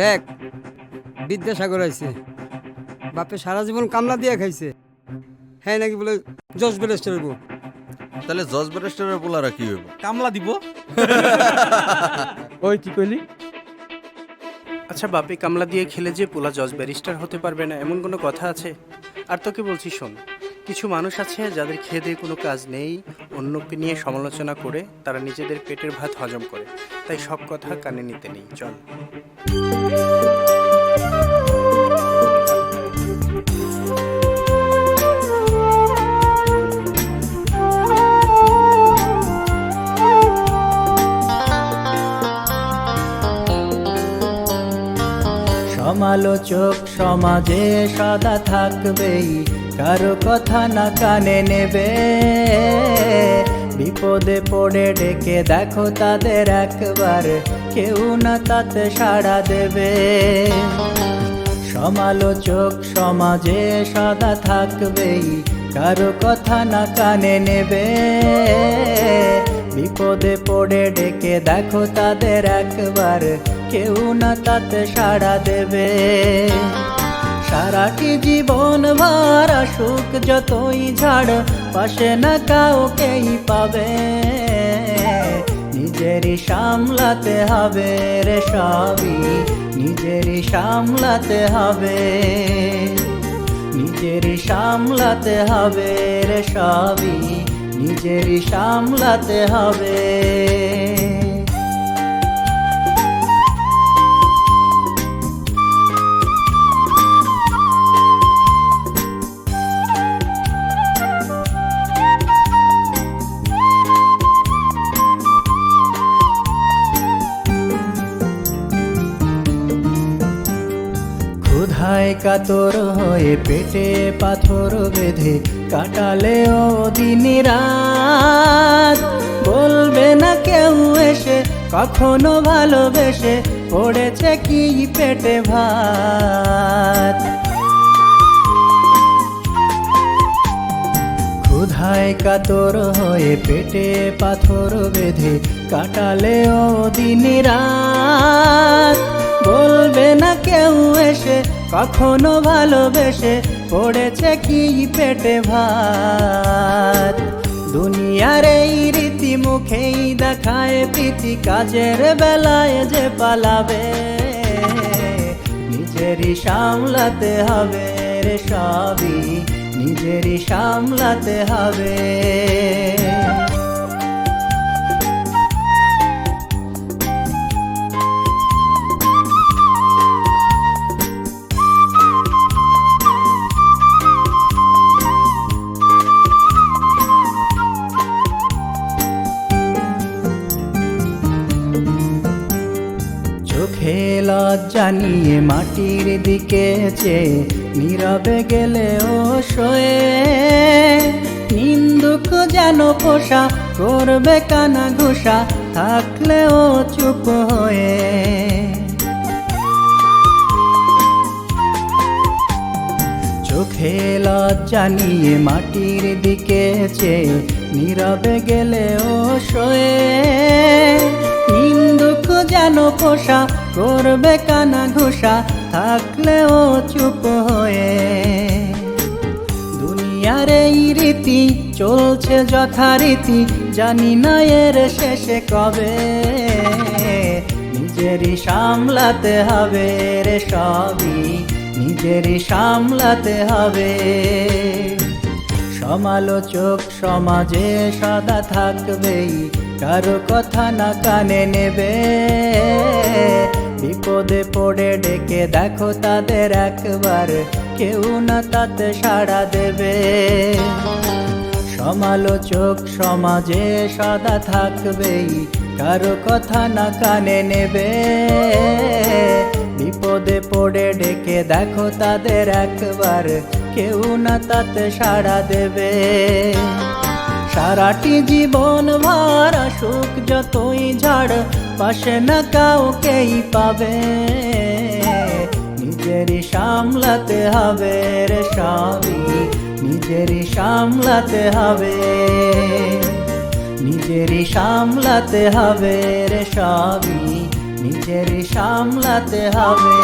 দেখ বিদ্যাসাগর আইছে। বাপে সারা জীবন কামলা দিয়ে খাইছে। হ্যাঁ নাকি বলে জজ ব্যারিস্টার হইব তাহলে জজ ব্যারিস্টারের পোলারা কি হইব? কামলা দিব। ওই কি কইলি? আচ্ছা বাপে কামলা দিয়ে খেলে যে পোলা জজ ব্যারিস্টার হতে পারবে না এমন কোনো কথা আছে? আর তোকে বলছি শোন কিছু মানুষ আছে যাদের খেয়ে দিয়ে কোনো কাজ নেই, অন্যকে নিয়ে সমালোচনা করে, তারা নিজেদের পেটের ভাত হজম করে। তাই সব কথা কানে নিতে নেই, চল। সমালোচক সমাজে সদা থাকবেই, কারও কথা না কানে নেবে। বিপদে পড়ে ডেকে দেখো তাদের একবার, কেউ না তাতে সাড়া দেবে। সমালোচক, সমাজে সদা থাকবেই, কারও কথা না কানে নেবে। বিপদে পড়ে ডেকে দেখো তাদের একবার। কেউ না তাতে সাড়া দেবে। সারাটি জীবন ভারা, সুখ যতই ঝাড়, পাশে না কাউকেই পাবে। নিজেরই সামলাতে হবে রে সবই, নিজেরই সামলাতে হবে। নিজেরই সামলাতে হবে রে সবই। নিজেরই সামলাতে হবে। কাতর হয়ে পেটে পাথর বেঁধে কাটালে ও দিন রাত। বলবে না কেউ এসে, কখনো ভালোবেসে পড়েছে কি পেটে ভাত। ক্ষুধায় কাতর হয়ে পেটে পাথর বেঁধে কাটালে ও দিন রাত। বলবে না কেউ এসে কখনো ভালোবেসে পড়েছে কি পেটে ভাত? দুনিয়ার এই রীতি মুখেই দেখায় প্রীতি কাজের বেলায় যে পালাবে, নিজেরই সামলাতে হবে রে সবই, নিজেরই সামলাতে হবে। লজ্জা নিয়ে মাটির দিকে চেয়ে, নীরবে গেলে ও শোয়ে। নিন্দুক যেন পোষা, করবে কানা ঘোষা, থাকলে ও চুপ হয়ে। চোখে লজ্জা নিয়ে মাটির দিকে চেয়ে, নীরবে গেলে ও শোয়ে। নিন্দুক যেন পোষা করবে কানা ঘোষা থাকলে ও চুপ হয়ে। দুনিয়ার এই রীতি চলছে যথারীতি, জানি না এর শেষে কবে। নিজেরই সামলাতে হবে রে সবই, নিজেরই সামলাতে হবে। সমালোচক সমাজে সদা থাকবেই, কারও কথা না কানে নেবে। বিপদে পড়ে ডেকে দেখো তাদের একবার। কেউ না তাতে সাড়া দেবে। সমালোচক সমাজে সদা থাকবেই, কারও কথা না কানে নেবে। বিপদে পড়ে ডেকে দেখো তাদের একবার, কেউ না তাতে সাড়া দেবে। সারাটি জীবন ভরা, সুখ যতই ঝাড়, পাশে না কাউকেই পাবে। নিজেরই সামলাতে হবে রে সবই নিজেরই সামলাতে হবে। নিজেরই সামলাতে হবে রে সবই নিজের সামলাতে হবে।